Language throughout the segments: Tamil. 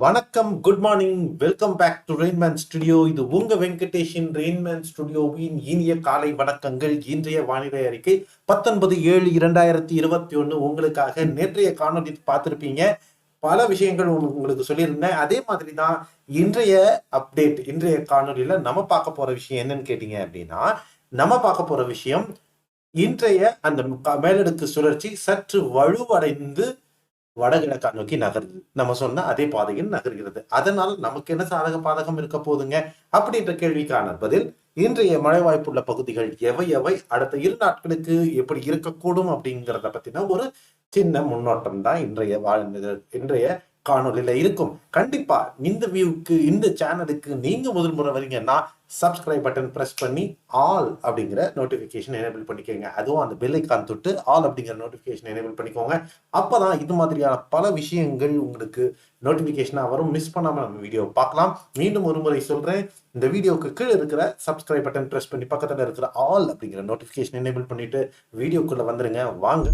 வணக்கம் good morning welcome back to Rainman studio இது உங்க வெங்கடேஷின் ரெயின்மேன் ஸ்டுடியோவின் இனிய காலை வணக்கங்கள். இன்றைய வானிலை அறிக்கை பத்தொன்பது ஏழு இரண்டாயிரத்தி இருபத்தி ஒன்று உங்களுக்காக நேற்றைய காணொலி பார்த்துருப்பீங்க. பல விஷயங்கள் உங்களுக்கு சொல்லியிருந்தேன். அதே மாதிரி தான் இன்றைய அப்டேட் இன்றைய காணொலியில நம்ம பார்க்க போற விஷயம் என்னன்னு கேட்டீங்க அப்படின்னா நம்ம பார்க்க போற விஷயம் இன்றைய அந்த மேலடுக்கு சுழற்சி சற்று வலுவடைந்து வடகிழக்கா நோக்கி நகருது. நம்ம சொன்ன அதே பாதையில் நகர்கிறது. அதனால் நமக்கு என்ன சாதக பாதகம் இருக்க போதுங்க அப்படின்ற கேள்விக்கான பதில் இன்றைய மழை வாய்ப்புள்ள பகுதிகள் எவை எவை? அடுத்த இரு நாட்களுக்கு எப்படி இருக்கக்கூடும் அப்படிங்கிறத பத்தின ஒரு சின்ன முன்னோட்டம் தான் இன்றைய வாழ்ந்த இன்றைய காணொலியில இருக்கும். கண்டிப்பா இந்த வியூக்கு இந்த சேனலுக்கு நீங்க முதல் முறை வரீங்கன்னா சப்ஸ்கிரைப் பட்டன் ப்ரெஸ் பண்ணி ஆல் அப்படிங்கிற நோட்டிஃபிகேஷன் எனேபிள் பண்ணிக்கோங்க. அதுவும் அந்த பெல் ஐக்கான் தொட்டு ஆல் அப்படிங்கிற நோட்டிஃபிகேஷன் எனேபிள் பண்ணிக்கோங்க. அப்பதான் இது மாதிரியான பல விஷயங்கள் உங்களுக்கு நோட்டிஃபிகேஷனாக வரும். மிஸ் பண்ணாமல் நம்ம வீடியோ பார்க்கலாம். மீண்டும் ஒரு முறை சொல்கிறேன் இந்த வீடியோக்கு கீழே இருக்கிற சப்ஸ்கிரைப் பட்டன் ப்ரெஸ் பண்ணி பக்கத்தில் இருக்கிற ஆல் அப்படிங்கிற நோட்டிஃபிகேஷன் எனேபிள் பண்ணிட்டு வீடியோக்குள்ளே வந்துருங்க. வாங்க.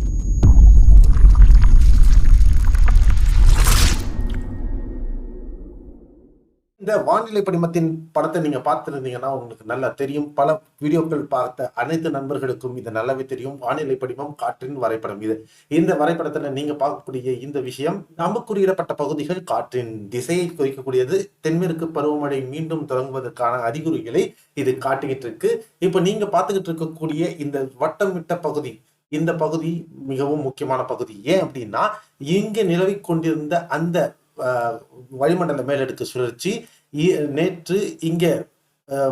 இந்த வானிலை படிமத்தின் படத்தை நீங்க பார்த்துருந்தீங்கன்னா உங்களுக்கு நல்லா தெரியும். பல வீடியோக்கள் பார்த்த அனைத்து நண்பர்களுக்கும் இது நல்லாவே தெரியும். வானிலை படிமம் காற்றின் வரைபடம். இது இந்த வரைபடத்துல நீங்க பார்க்கக்கூடிய இந்த விஷயம் நமக்குறியிடப்பட்ட பகுதிகள் காற்றின் திசையை குறிக்கக்கூடியது தென்மேற்கு பருவமழை மீண்டும் தொடங்குவதற்கான அறிகுறிகளை இது காட்டுகிட்டு இருக்கு இப்ப நீங்க பார்த்துக்கிட்டு இருக்கக்கூடிய இந்த வட்டமிட்ட பகுதி இந்த பகுதி மிகவும் முக்கியமான பகுதி. ஏன் அப்படின்னா இங்கு நிலவிக் கொண்டிருந்த அந்த வளிமண்டல மேலடுக்கு சுழற்சி நேற்று இங்கே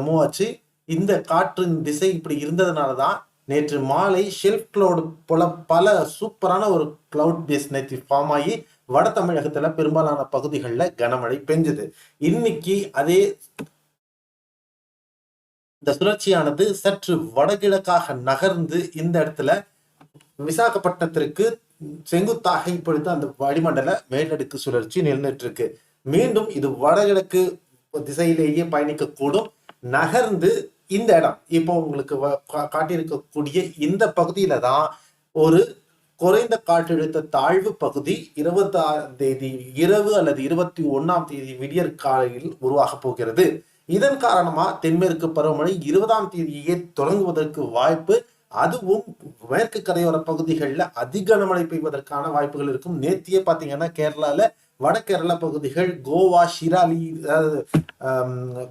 மூவ் ஆச்சு இந்த காற்றின் திசை இப்படி இருந்ததுனால தான் நேற்று மாலை ஷெல்ஃப் கிளவுட் போல பல சூப்பரான ஒரு கிளவுட் பேஸ் நேற்று ஃபார்ம் ஆகி வட தமிழகத்துல பெரும்பாலான பகுதிகளில் கனமழை பெஞ்சது. இன்னைக்கு அதே இந்த சுழற்சியானது சற்று வடகிழக்காக நகர்ந்து இந்த இடத்துல விசாகப்பட்டினத்திற்கு செங்குத்தாக இப்பொழுது அந்த வளிமண்டல மேலடுக்கு சுழற்சி நிலநிட்டு இருக்கு மீண்டும் இது வடகிழக்கு திசையிலேயே பயணிக்கக்கூடும். நகர்ந்து இந்த இடம் இப்போ உங்களுக்கு காட்டியிருக்கக்கூடிய இந்த பகுதியில தான் ஒரு குறைந்த காற்றழுத்த தாழ்வு பகுதி இருபத்தி ஆறாம் தேதி இரவு அல்லது இருபத்தி ஒன்னாம் தேதி விடியற் காலையில் உருவாக போகிறது. இதன் காரணமா தென்மேற்கு பருவமழை இருபதாம் தேதியே தொடங்குவதற்கு வாய்ப்பு அதுவும் மேற்கு கரையோர பகுதிகளில் அதிக கனமழை பெய்வதற்கான வாய்ப்புகள் இருக்கும். நேத்தியே பார்த்தீங்கன்னா கேரளாவில் வடகேரள பகுதிகள் கோவா ஷிராலி அதாவது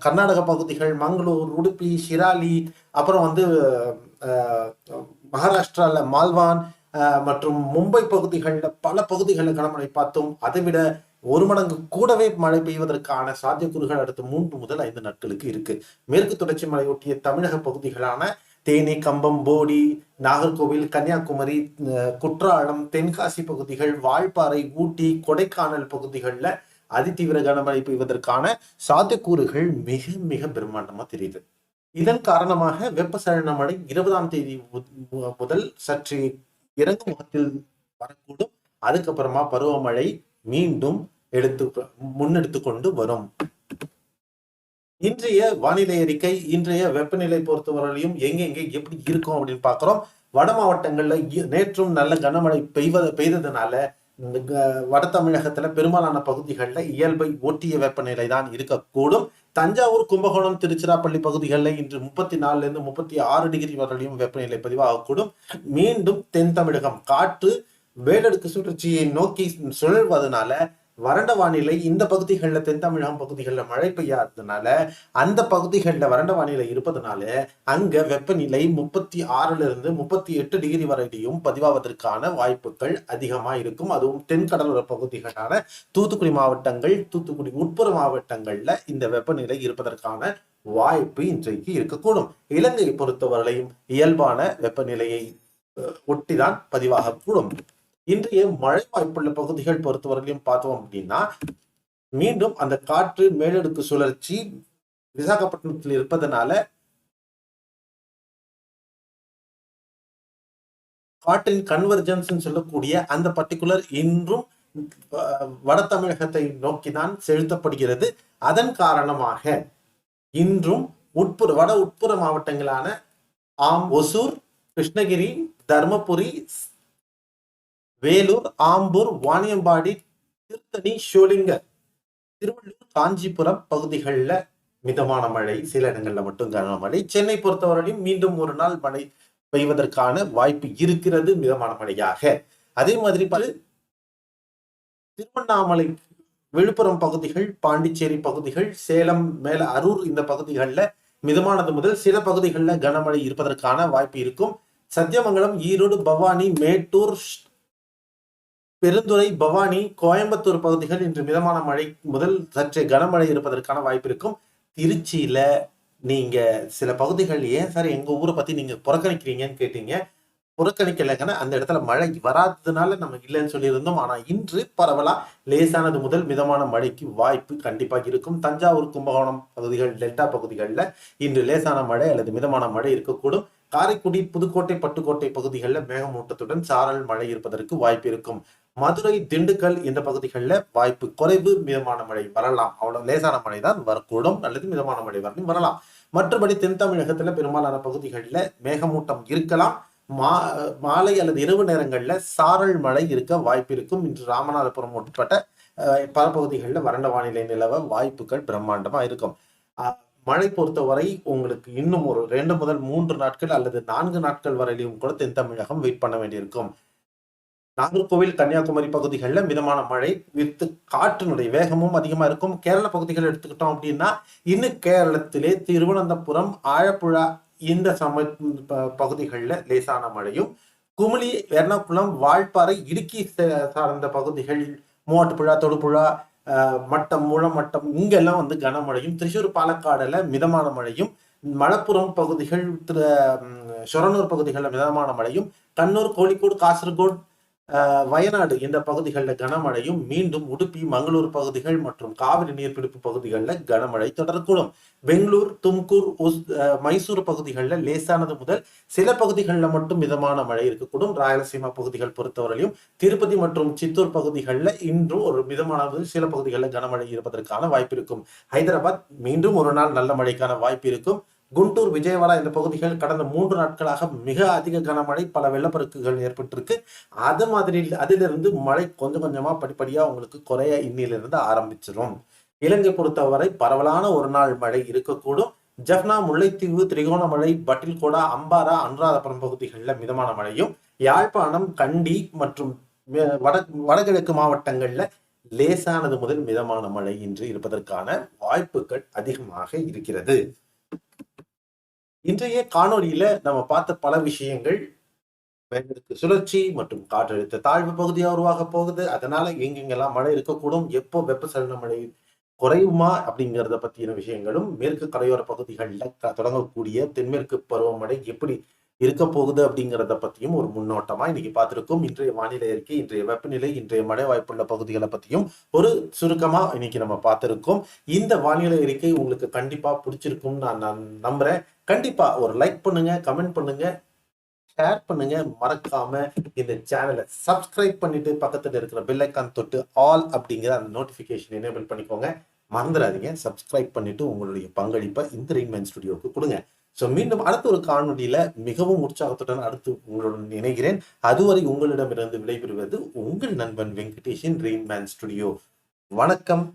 கர்நாடக பகுதிகள் மங்களூர் உடுப்பி ஷிராலி அப்புறம் வந்து மகாராஷ்டிராவில் மால்வான் மற்றும் மும்பை பகுதிகளில் பல பகுதிகளில் கனமழை பார்த்தோம். அதை விட ஒரு மடங்கு கூடவே மழை பெய்வதற்கான சாத்தியக்கூறுகள் அடுத்த மூன்று முதல் ஐந்து நாட்களுக்கு இருக்கு. மேற்கு தொடர்ச்சி மலையொட்டிய தமிழக பகுதிகளான தேனி கம்பம் போடி நாகர்கோவில் கன்னியாகுமரி அஹ், குற்றாலம் தென்காசி பகுதிகள் வால்பாறை ஊட்டி கொடைக்கானல் பகுதிகளில் அதிதீவிர கனமழை பெய்வதற்கான சாத்தியக்கூறுகள் மிக மிக பிரம்மாண்டமா தெரியுது. இதன் காரணமாக வெப்பசலன மழை இருபதாம் தேதி மு- முதல் சற்று இறங்கு முகத்தில் வரக்கூடும். அதுக்கப்புறமா பருவமழை மீண்டும் எடுத்து முன்னெடுத்து கொண்டு வரும். இன்றைய வானிலை அறிக்கை இன்றைய வெப்பநிலை பொறுத்தவரையிலும் எங்கெங்கே எப்படி இருக்கும் அப்படின்னு பார்க்குறோம். வட மாவட்டங்கள்ல நேற்றும் நல்ல கனமழை பெய்வத பெய்ததுனால இந்த க- வட தமிழகத்துல பெரும்பாலான பகுதிகளில் இயல்பை ஒட்டிய வெப்பநிலை தான் இருக்கக்கூடும். தஞ்சாவூர் கும்பகோணம் திருச்சிராப்பள்ளி பகுதிகளில் இன்று முப்பத்தி நாலுல இருந்து முப்பத்தி ஆறு டிகிரி வரையிலும் வெப்பநிலை பதிவாகக்கூடும். மீண்டும் தென் தமிழகம் காற்று வேலடுக்கு சுழற்சியை நோக்கி சுழல்வதனால வறண்ட வானிலை இந்த பகுதிகளில் தென் தமிழகம் பகுதிகளில் மழை பெய்யாததுனால அந்த பகுதிகளில் வறண்ட வானிலை இருப்பதனால அங்க வெப்பநிலை முப்பத்தி ஆறுல இருந்து முப்பத்தி எட்டு டிகிரி வரையிலையும் பதிவாவதற்கான வாய்ப்புகள் அதிகமாக இருக்கும் அதுவும் தென்கடலோர பகுதிகளான தூத்துக்குடி மாவட்டங்கள் தூத்துக்குடி உட்புற மாவட்டங்கள்ல இந்த வெப்பநிலை இருப்பதற்கான வாய்ப்பு இன்றைக்கு இருக்கக்கூடும். இலங்கையை பொறுத்தவரையிலையும் இயல்பான வெப்பநிலையை ஒட்டிதான் பதிவாகக்கூடும். இன்றைய மழை வாய்ப்புள்ள பகுதிகள் பொறுத்தவரையிலும் பார்த்தோம் அப்படின்னா மீண்டும் அந்த காற்று மேலடுக்கு சுழற்சி விசாகப்பட்டினத்தில் இருப்பதனால காற்றின் கன்வர்ஜன்ஸ் சொல்லக்கூடிய அந்த பர்டிகுலர் இன்றும் அஹ், வட தமிழகத்தை நோக்கிதான் செலுத்தப்படுகிறது. அதன் காரணமாக இன்றும் உட்புற வட உட்புற மாவட்டங்களான ஆம் ஒசூர் கிருஷ்ணகிரி தர்மபுரி வேலூர் ஆம்பூர் வாணியம்பாடி திருத்தணி ஷோலிங்க திருவள்ளூர் காஞ்சிபுரம் பகுதிகளில் மிதமான மழை. சில இடங்களில் மட்டும் கனமழை சென்னை பொறுத்தவரையிலும் மீண்டும் ஒரு நாள் மழை பெய்வதற்கான வாய்ப்பு இருக்கிறது மிதமான மழையாக. அதே மாதிரி பல திருவண்ணாமலை விழுப்புரம் பகுதிகள் பாண்டிச்சேரி பகுதிகள் சேலம் மேல அரூர் இந்த பகுதிகளில் மிதமானது முதல் சில பகுதிகளில் கனமழை இருப்பதற்கான வாய்ப்பு இருக்கும். சத்தியமங்கலம் ஈரோடு பவானி மேட்டூர் பெருந்துறை பவானி கோயம்புத்தூர் பகுதிகள் இன்று மிதமான மழை முதல் சற்றே கனமழை இருப்பதற்கான வாய்ப்பு இருக்கும். திருச்சியில நீங்க சில பகுதிகள் ஏன் சார் எங்க ஊரை பத்தி நீங்க புறக்கணிக்கிறீங்கன்னு கேட்டீங்க. புறக்கணிக்கலைங்கன்னா அந்த இடத்துல மழை வராததுனால நம்ம இல்லைன்னு சொல்லியிருந்தோம். ஆனா இன்று பரவலா லேசானது முதல் மிதமான மழைக்கு வாய்ப்பு கண்டிப்பாக இருக்கும். தஞ்சாவூர் கும்பகோணம் பகுதிகள் டெல்டா பகுதிகளில் இன்று லேசான மழை அல்லது மிதமான மழை இருக்கக்கூடும். காரைக்குடி புதுக்கோட்டை பட்டுக்கோட்டை பகுதிகளில் மேகமூட்டத்துடன் சாரல் மழை இருப்பதற்கு வாய்ப்பு இருக்கும். மதுரை திண்டுக்கல் இந்த பகுதிகளில் வாய்ப்பு குறைவு மிதமான மழை வரலாம். அவ்வளவு லேசான மழை தான் வரக்கூடும். அல்லது மிதமான மழை வரணும் வரலாம். மற்றபடி தென் தமிழகத்துல பெரும்பாலான பகுதிகளில் மேகமூட்டம் இருக்கலாம். மா மாலை அல்லது இரவு நேரங்களில் சாரல் மழை இருக்க வாய்ப்பு இருக்கும். இன்று ராமநாதபுரம் உட்பட்ட பல பகுதிகளில் வறண்ட வானிலை நிலவ வாய்ப்புகள் பிரம்மாண்டமாக இருக்கும். மழை பொறுத்தவரை உங்களுக்கு இன்னும் ஒரு ரெண்டு முதல் மூன்று நாட்கள் அல்லது நான்கு நாட்கள் வரையிலும் கூட தென் தமிழகம் வெயிட் பண்ண வேண்டியிருக்கும். நாகர்கோவில் கன்னியாகுமரி பகுதிகளில் மிதமான மழை வித்து காற்றினுடைய வேகமும் அதிகமாக இருக்கும். கேரள பகுதிகள் எடுத்துக்கிட்டோம் அப்படின்னா இன்னும் கேரளத்திலே திருவனந்தபுரம் ஆழப்புழா இந்த சம பகுதிகளில் லேசான மழையும் குமிளி எர்ணாகுளம் வால்பாறை இடுக்கி சார்ந்த பகுதிகள் மூவாட்டுப்புழா தொடுப்புழா மட்டம் மூலமட்டம் இங்கெல்லாம் வந்து கனமழையும் திருச்சூர் பாலக்காடில் மிதமான மழையும் மலப்புரம் பகுதிகள் திரு சொரனூர் பகுதிகளில் மிதமான மழையும் கண்ணூர் கோழிக்கோடு காசர்கோடு வயநாடு இந்த பகுதிகளில் கனமழையும் மீண்டும் உடுப்பி மங்களூர் பகுதிகள் மற்றும் காவிரி நீர்பிடிப்பு பகுதிகளில் கனமழை தொடரக்கூடும். பெங்களூர் தும்கூர் மைசூர் பகுதிகளில் லேசானது முதல் சில பகுதிகளில் மட்டும் மிதமான மழை இருக்கக்கூடும். ராயலசீமா பகுதிகள் பொறுத்தவரையிலும் திருப்பதி மற்றும் சித்தூர் பகுதிகளில் இன்றும் ஒரு மிதமானது சில பகுதிகளில் கனமழை இருப்பதற்கான வாய்ப்பு இருக்கும். ஹைதராபாத் மீண்டும் ஒரு நாள் நல்ல மழைக்கான வாய்ப்பு இருக்கும். குண்டூர் விஜயவாடா இந்த பகுதிகள் கடந்த மூன்று நாட்களாக மிக அதிக கனமழை பல வெள்ளப்பெருக்குகள் ஏற்பட்டிருக்கு. அது மாதிரி அதிலிருந்து மழை கொஞ்சம் கொஞ்சமாக படிப்படியாக உங்களுக்கு குறைய இன்னிலிருந்து ஆரம்பிச்சிடும் இலங்கை பொறுத்தவரை பரவலான ஒரு நாள் மழை இருக்கக்கூடும். ஜப்னா முல்லைத்தீவு திரிகோணமலை பட்டில்கோடா அம்பாரா அனுராதபுரம் பகுதிகளில் மிதமான மழையும் யாழ்ப்பாணம் கண்டி மற்றும் வட வடகிழக்கு மாவட்டங்களில் லேசானது முதல் மிதமான மழை இன்று இருப்பதற்கான வாய்ப்புகள் அதிகமாக இருக்கிறது. இன்றைய காணொலியில நம்ம பார்த்த பல விஷயங்கள் மேற்கு சுழற்சி மற்றும் காற்றழுத்த தாழ்வு பகுதியாக உருவாக போகுது. அதனால எங்கெங்கெல்லாம் மழை இருக்கக்கூடும் எப்போ வெப்பசலன மழை குறையுமா அப்படிங்கிறத பத்தின விஷயங்களும் மேற்கு கரையோர பகுதிகளில் தொடங்கக்கூடிய தென்மேற்கு பருவமழை எப்படி இருக்க போகுது அப்படிங்கிறத பத்தியும் ஒரு முன்னோட்டமா இன்னைக்கு பார்த்திருக்கோம். இன்றைய வானிலை அறிக்கை இன்றைய வெப்பநிலை இன்றைய மழை வாய்ப்புள்ள பகுதிகளை பத்தியும் ஒரு சுருக்கமா இன்னைக்கு நம்ம பார்த்திருக்கோம். இந்த வானிலை அறிக்கை உங்களுக்கு கண்டிப்பா பிடிச்சிருக்கும் நான் நான் நம்புறேன். கண்டிப்பா ஒரு லைக் பண்ணுங்க கமெண்ட் பண்ணுங்க ஷேர் பண்ணுங்க. மறக்காம இந்த சேனலை சப்ஸ்கிரைப் பண்ணிட்டு பக்கத்துல இருக்கிற பெல்லைக்கான் தொட்டு ஆல் அப்படிங்கிற அந்த நோட்டிபிகேஷன் எனேபிள் பண்ணிக்கோங்க. மறந்துடாதீங்க. சப்ஸ்கிரைப் பண்ணிட்டு உங்களுடைய பங்களிப்பை இந்த ரெயின்மேன் ஸ்டுடியோவுக்கு கொடுங்க. ஸோ மீண்டும் அடுத்த ஒரு காணொலியில மிகவும் உற்சாகத்துடன் அடுத்து உங்களுடன் இணைகிறேன். அதுவரை உங்களிடமிருந்து விடைபெறுவது உங்கள் நண்பன் வெங்கடேஷின் ரெயின்மேன் ஸ்டுடியோ வணக்கம்.